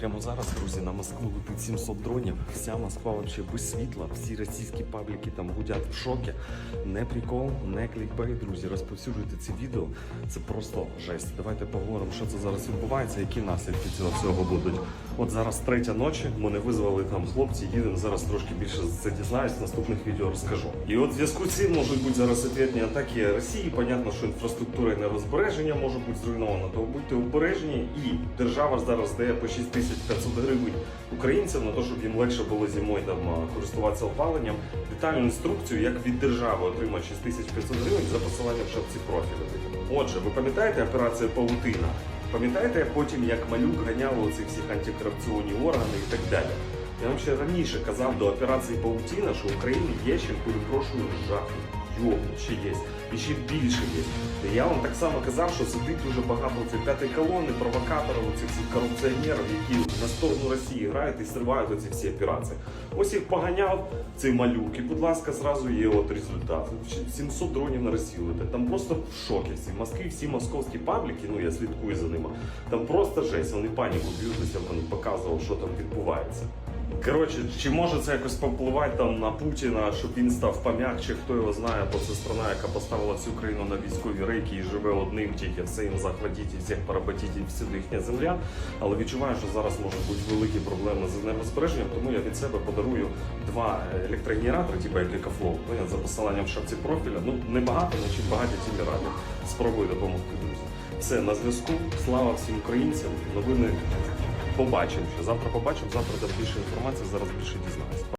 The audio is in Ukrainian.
Прямо зараз, друзі, на Москву летить 700 дронів. Вся Москва вообще без світла. Всі російські пабліки там гудять в шокі. Не прикол, не клікбейт, друзі. Розповсюджуйте ці відео. Це просто жесть. Давайте поговоримо, що це зараз відбувається, які наслідки цього всього будуть. От зараз третя ночі. Мене визвали там хлопці. Їдемо зараз трошки більше за це дізнаюсь. В наступних відео розкажу. І от в зв'язку з цим можуть бути зараз ответні атаки Росії. Понятно, що інфраструктура і нерозбереження може бути зруйнована. То будьте обережні. І держава зараз дає по 6500 гривень українцям на те, щоб їм легше було зимою там користуватися опаленням. Детальну інструкцію, як від держави отримати 6500 гривень за посиланням в шапці профілю. Отже, ви пам'ятаєте операцію Павутина? Пам'ятаєте потім, як малюк ганяв цих всіх антикорупційні органи і так далі? Я вам ще раніше казав до операції Паутіна, що в Україні є чим перепрошую жахи. Йо, ще є. І ще більше є. Я вам так само казав, що сидить дуже багато цієї п'ятої колони, провокаторів, всіх корупціонерів, які на сторону Росії грають і зривають оці всі операції. Ось їх поганяв цей малюк, і, будь ласка, зразу є от результат. 700 дронів на Росію летить. Там просто в шокі всі. Москві всі московські пабліки, ну я слідкую за ними. Там просто жесть. Вони паніку б'ються, він показував, що там відбувається. Коротше, чи може це якось повпливати там на Путіна, щоб він став пом'якче, хто його знає, бо це страна, яка поставила всю країну на військові рейки і живе одним тільки все їм захватіть і всіх поработіть і їхня земля. Але відчуваю, що зараз можуть бути великі проблеми з енергозбереженням, тому я від себе подарую два електрогенератори, типу як Екофлоу, ну, за посиланням в шапці профіля. Ну небагато, значить багаті ті раді. Спробую допомогти, друзі. Все на зв'язку. Слава всім українцям. Новини побачимо. ще. Завтра побачимо, завтра буде більше інформації, зараз більше дізнаємося.